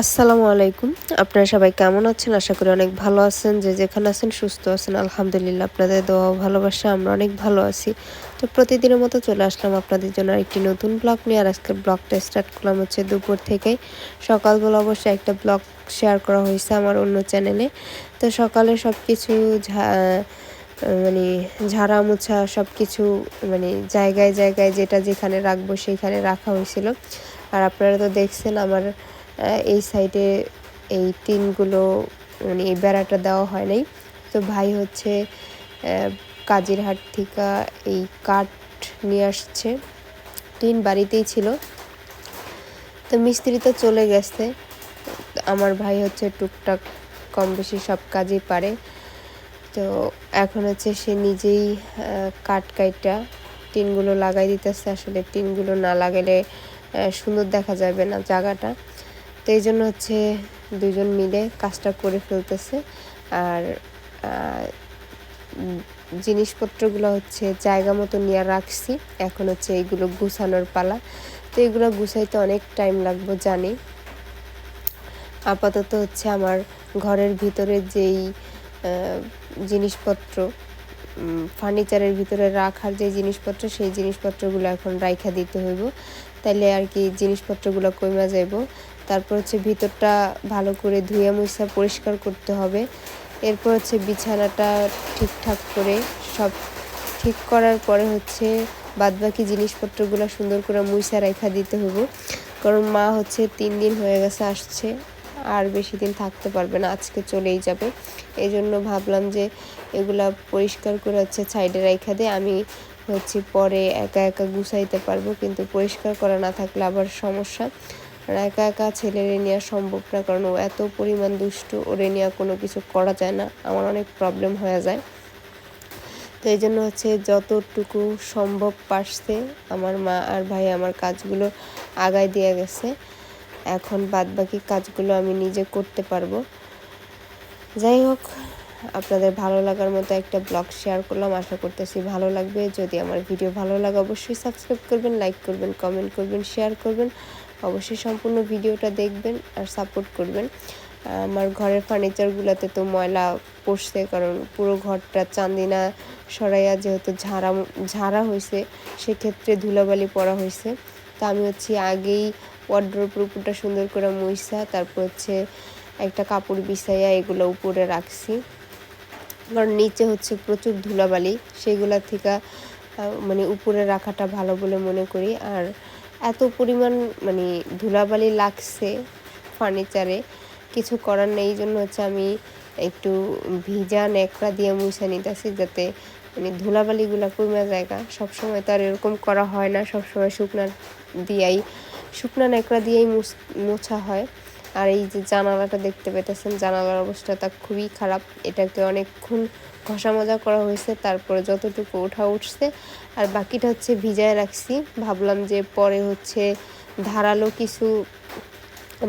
আসসালামু আলাইকুম। আপনারা সবাই কেমন আছেন? আশা করি অনেক ভালো আছেন। যে যেখানে আছেন সুস্থ আছেন। আলহামদুলিল্লাহ, আপনাদের দোয়া ভালোবাসা, আমরা অনেক ভালো আছি। তো প্রতিদিনের মতো চলে আসলাম আপনাদের জন্য একটি নতুন ব্লগ নিয়ে। আর আজকে ব্লগটা স্টার্ট করলাম হচ্ছে দুপুর থেকেই। সকালবেলা অবশ্যই একটা ব্লগ শেয়ার করা হয়েছে আমার অন্য চ্যানেলে তো সকালে সব কিছু মানে ঝাড়া মোছা সব কিছু মানে জায়গায় জায়গায় যেটা যেখানে রাখব সেইখানে রাখা হয়েছিল। আর আপনারা তো দেখছেন আমার এই সাইডে এই টিনগুলো মানে এই বেড়াটা দেওয়া হয় নাই। তো ভাই হচ্ছে কাজের কাজিরহাট থেকে এই কাঠ নিয়ে আসছে। টিন বাড়িতেই ছিল। তো মিস্ত্রি তো চলে গেছে। আমার ভাই হচ্ছে টুকটাক কম বেশি সব কাজই পারে। তো এখন হচ্ছে সে নিজেই কাঠ কাইটা টিনগুলো লাগাই দিতেছে। আসলে টিনগুলো না লাগালে সুন্দর দেখা যাবে না জায়গাটা। তো এই জন্য হচ্ছে দুজন মিলে কাজটা করে ফেলতেছে। আর জিনিসপত্রগুলো হচ্ছে জায়গা মতো নিয়ে রাখছি। এখন হচ্ছে এইগুলো গুছানোর পালা। তো এগুলো গুছাইতে অনেক টাইম লাগবে, জানি। আপাতত হচ্ছে আমার ঘরের ভিতরে যেই জিনিসপত্র ফার্নিচারের ভিতরে রাখার যে জিনিসপত্র, সেই জিনিসপত্রগুলো এখন রাইখা দিতে হইব। তাইলে আর কি জিনিসপত্রগুলো কমে যাইব। তারপর হচ্ছে ভিতরটা ভালো করে ধুয়ে মুছা পরিষ্কার করতে হবে। এরপর হচ্ছে বিছানাটা ঠিকঠাক করে সব ঠিক করার পরে হচ্ছে বাদবাকি জিনিসপত্রগুলো সুন্দর করে মুছা রেখা দিতে হবে কারণ মা হচ্ছে তিন দিন হয়ে গেছে, আসছে। আর বেশি দিন থাকতে পারবে না, আজকে চলেই যাবে। এই জন্য ভাবলাম যে এগুলা পরিষ্কার করে হচ্ছে সাইডে রেখা দিয়ে আমি হচ্ছে পরে একা একা গুছাইতে পারব, কিন্তু পরিষ্কার করা না থাকলে আবার সমস্যা। আর একা একা ছেলেরে নেওয়া সম্ভব না, কারণ ও এত পরিমাণ দুষ্টু, ওরে নেওয়া কোনো কিছু করা যায় না, আমার অনেক প্রবলেম হয়ে যায়। তো এই জন্য হচ্ছে যতটুকু সম্ভব পারছে আমার মা আর ভাই আমার কাজগুলো আগায় দিয়ে গেছে। এখন বাদ বাকি কাজগুলো আমি নিজে করতে পারব। যাই হোক, আপনাদের ভালো লাগার মতো একটা ব্লগ শেয়ার করলাম। আশা করতেছি ভালো লাগবে। যদি আমার ভিডিও ভালো লাগে, অবশ্যই সাবস্ক্রাইব করবেন, লাইক করবেন, কমেন্ট করবেন, শেয়ার করবেন। অবশ্যই সম্পূর্ণ ভিডিওটা দেখবেন আর সাপোর্ট করবেন। আমার ঘরের ফার্নিচারগুলোতে তো ময়লা পড়ছে, কারণ পুরো ঘরটা চান্দিনা সরাইয়া যেহেতু ঝাড়া ঝাড়া হয়েছে সেক্ষেত্রে ধুলাবালি পড়া হয়েছে তা আমি হচ্ছে আগেই ওয়ার্ড্রোপ উপরটা সুন্দর করে মুইসা, তারপর হচ্ছে একটা কাপড় বিছাইয়া এগুলো উপরে রাখছি। কারণ নিচে হচ্ছে প্রচুর ধুলাবালি সেগুলা থেকে মানে উপরে রাখাটা ভালো বলে মনে করি। আর এত পরিমাণ মানে ধুলাবালি লাগছে ফার্নিচারে কিছু করার নেই জন্য হচ্ছে আমি একটু ভিজা ন্যাকড়া দিয়ে মুছে নিতেছি যাতে মানে ধুলাবালিগুলো কমে জায়গা সবসময় তো আর এরকম করা হয় না, সবসময় শুকনা দিয়াই শুকনা ন্যাকড়া দিয়েই মোছা হয়। আর এই যে জানালাটা দেখতে পেতেছেন, জানালার অবস্থাটা খুবই খারাপ। এটাকে অনেকক্ষণ ঘষা মজা করা হয়েছে, তারপরে যতটুকু ওঠা উঠছে। আর বাকিটা হচ্ছে ভিজায় রাখছি। ভাবলাম যে পরে হচ্ছে ধারালো কিছু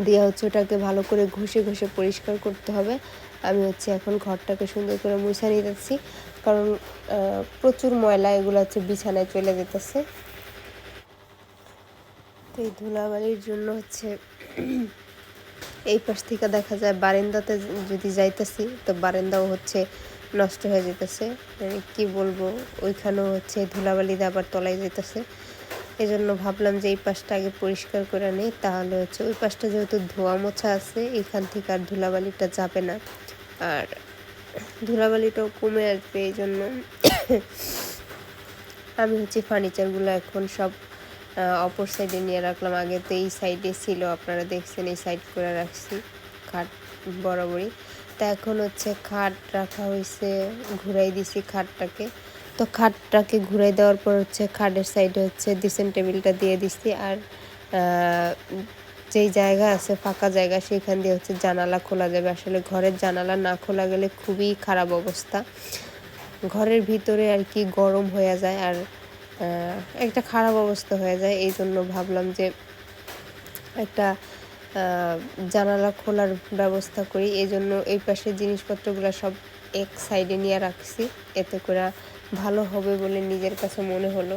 দেওয়া হচ্ছে ওটাকে ভালো করে ঘষে ঘষে পরিষ্কার করতে হবে। আমি হচ্ছে এখন ঘরটাকে সুন্দর করে মুছা নিতেছি। কারণ প্রচুর ময়লা এগুলো হচ্ছে বিছানায় চলে যেতেছে। এই ধুলাবালির জন্য হচ্ছে এই পাশ থেকে দেখা যায় বারান্দাতে যদি যাইতেছি, তো বারান্দাও হচ্ছে নষ্ট হয়ে যেতেছে মানে কি বলব, ওইখানেও হচ্ছে ধুলাবালি দিয়ে আবার তলায় যেতেছে এই জন্য ভাবলাম যে এই পাশটা আগে পরিষ্কার করে নিই, তাহলে হচ্ছে ওই পাশটা যেহেতু ধোয়া মোছা আছে, এখান থেকে আর ধুলাবালিটা যাবে না। আর ধুলাবালিটাও কমে আসবে এই জন্য আমি হচ্ছে ফার্নিচারগুলো এখন সব অপর সাইডে নিয়ে রাখলাম। আগে তো এই সাইডে ছিল, আপনারা দেখছেন এই সাইড করে রাখছি, খাট বরাবরই। তা এখন হচ্ছে খাট রাখা হয়েছে ঘুরাই দিছি খাটটাকে। তো খাটটাকে ঘুরাই দেওয়ার পর হচ্ছে খাটের সাইডে হচ্ছে ডিসেন্ট টেবিলটা দিয়ে দিছি। আর যেই জায়গা আছে, ফাঁকা জায়গা, সেখান দিয়ে হচ্ছে জানালা খোলা যাবে। আসলে ঘরের জানালা না খোলা গেলে খুবই খারাপ অবস্থা। ঘরের ভিতরে আর কি গরম হয়ে যায়। আর একটা খারাপ অবস্থা হয়ে যায়। এই জন্য ভাবলাম যে একটা জানালা খোলার ব্যবস্থা করি। এই জন্য এই পাশের জিনিসপত্রগুলো সব এক সাইডে নিয়ে রাখছি। এতে করে ভালো হবে বলে নিজের কাছে মনে হলো।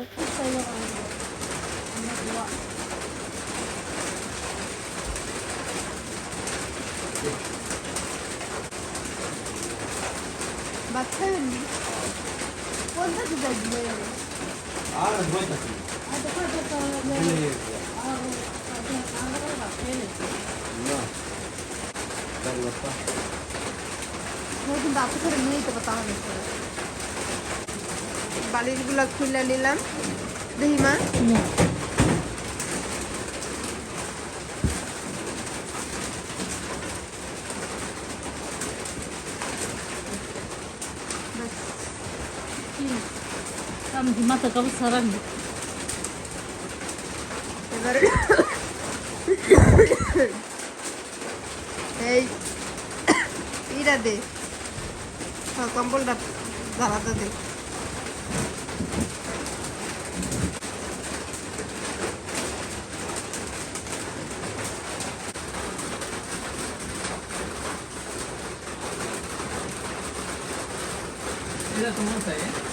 বাচ্চা বালিশগুলো খুলে নিলাম। দেখি মা। মাথা কাপড় সারান এবার এই ইরা দে হ্যাঁ, কম্বলটা জ্বালাতে দে এটা তোমার চাই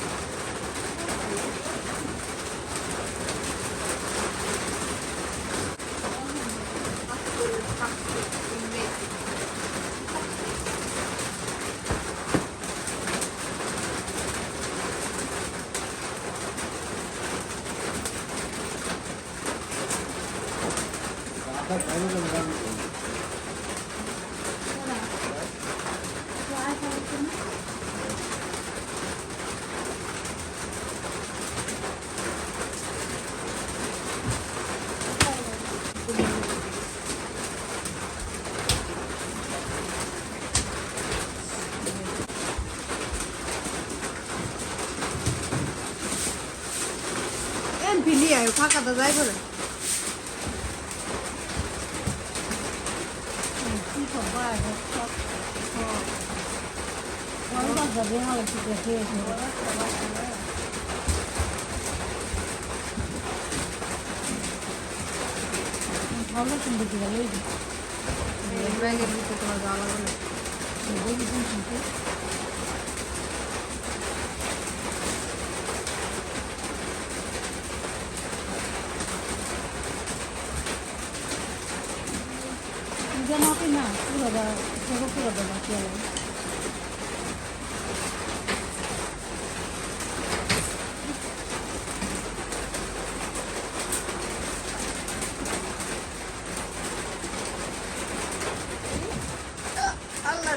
এন ফিলি আয় ফাঁকাটা যাইব না কি খবর যাবে হাল ঠিক আছে ভালো কিন্তু যে ব্যাগের ভিতরে তোমার যাওয়া লাগবে না বলি কিন্তু আপনি না পুরো পুরো পুরো দেবা কি হলো আল্লাহ রে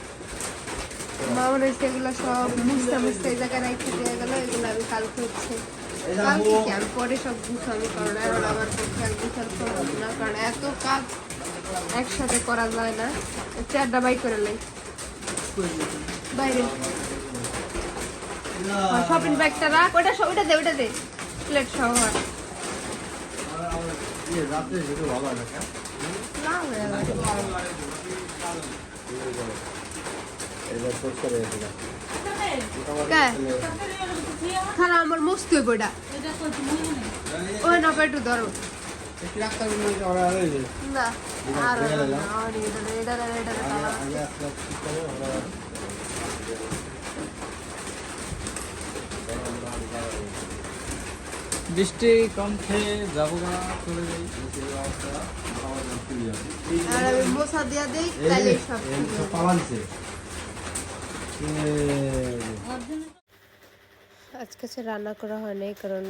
মনে হচ্ছে এগুলো সব মুছতে মুছতে এই জায়গায় রাখতে দিয়ে গেলো এগুলো আমি কালকে হচ্ছে কালকে কি আমি পরে সব গুছানো কারণ এখন আমার পক্ষে আর গুছানো সম্ভব না কারণ এত কাজ একসাথে করা যায় না। চারটা বাই করে লাই। বাইরে। শপিং ব্যাগটা রাখ। ওটা ওটা দে ওটা দে। প্লেট সহ না। না গেছে। এবার পরিষ্কার গেছে কে? খারাপ আমার মস্তি হইব এটা। ওই না একটু ধরো। না আর এটা এটা বৃষ্টি কম খেয়ে যাব না চলে যাই। আর আমি দিয়া দেই তাহলে সব পালানছে আজকে হচ্ছে রান্না করা হয় নাই কারণ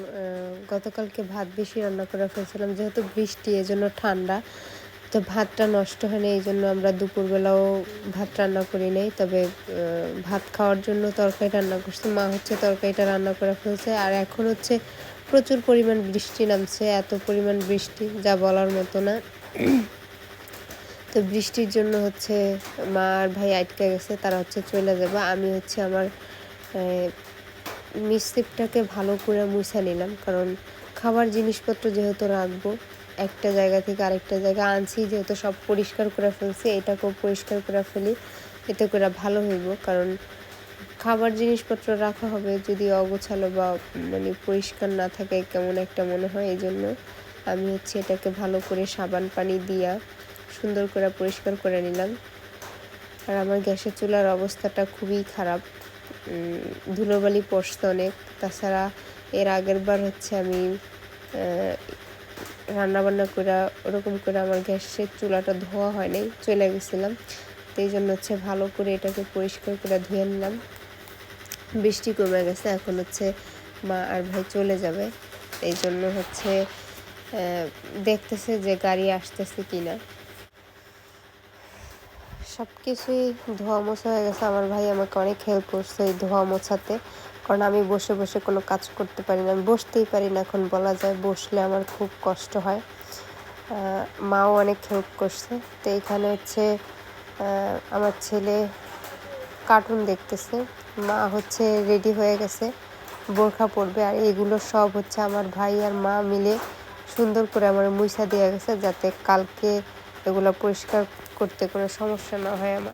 গতকালকে ভাত বেশি রান্না করে ফেলছিলাম, যেহেতু বৃষ্টি, এজন্য ঠান্ডা। তো ভাতটা নষ্ট হয়নি এই জন্য আমরা দুপুরবেলাও ভাত রান্না করি নাই। তবে ভাত খাওয়ার জন্য তরকারি রান্না করছি। মা হচ্ছে তরকারিটা রান্না করে ফেলছে, আর এখন হচ্ছে প্রচুর পরিমাণ বৃষ্টি নামছে, এত পরিমাণ বৃষ্টি, যা বলার মতো না। তো বৃষ্টির জন্য হচ্ছে মা আর ভাই আটকে গেছে, তারা হচ্ছে চলে যাবে। আমি হচ্ছে আমার মিসিপটাকে ভালো করে মুছে নিলাম। কারণ খাবার জিনিসপত্র যেহেতু রাখব, একটা জায়গা থেকে আরেকটা জায়গা আনছি, যেহেতু সব পরিষ্কার করে ফেলছি, এটাকেও পরিষ্কার করে ফেলি, এতে করে ভালো হইব। কারণ খাবার জিনিসপত্র রাখা হবে যদি অগোছালো বা মানে পরিষ্কার না থাকে, কেমন একটা মনে হয়, এই জন্য আমি হচ্ছে এটাকে ভালো করে সাবান পানি দিয়া সুন্দর করে পরিষ্কার করে নিলাম। আর আমার গ্যাসের চুলার অবস্থাটা খুবই খারাপ। ধুলোবালি পড়ছে অনেক। তাছাড়া এর আগের বার হচ্ছে আমি রান্নাবান্না করে, ওরকম করে আমার গ্যাসের চুলাটা ধোয়া হয় নাই চলে গেছিলাম। তো এই জন্য হচ্ছে ভালো করে এটাকে পরিষ্কার করে ধুয়ে নিলাম। বৃষ্টি কমে গেছে, এখন হচ্ছে মা আর ভাই চলে যাবে। এই জন্য হচ্ছে দেখতেছে যে গাড়ি আসতেছে কিনা। সব কিছুই ধোয়া মোছা হয়ে গেছে। আমার ভাই আমাকে অনেক হেল্প করছে এই ধোয়া মোছাতে কারণ আমি বসে বসে কোনো কাজ করতে পারি না। আমি বসতেই পারি না এখন বলা যায়, বসলে আমার খুব কষ্ট হয়। মাও অনেক হেল্প করছে। তো এখানে হচ্ছে আমার ছেলে কার্টুন দেখতেছে। মা হচ্ছে রেডি হয়ে গেছে, বোরখা পরবে। আর এগুলো সব হচ্ছে আমার ভাই আর মা মিলে সুন্দর করে আমার মুইসা দেওয়া গেছে যাতে কালকে এগুলো পরিষ্কার করতে কোনো সমস্যা না হয় আমার।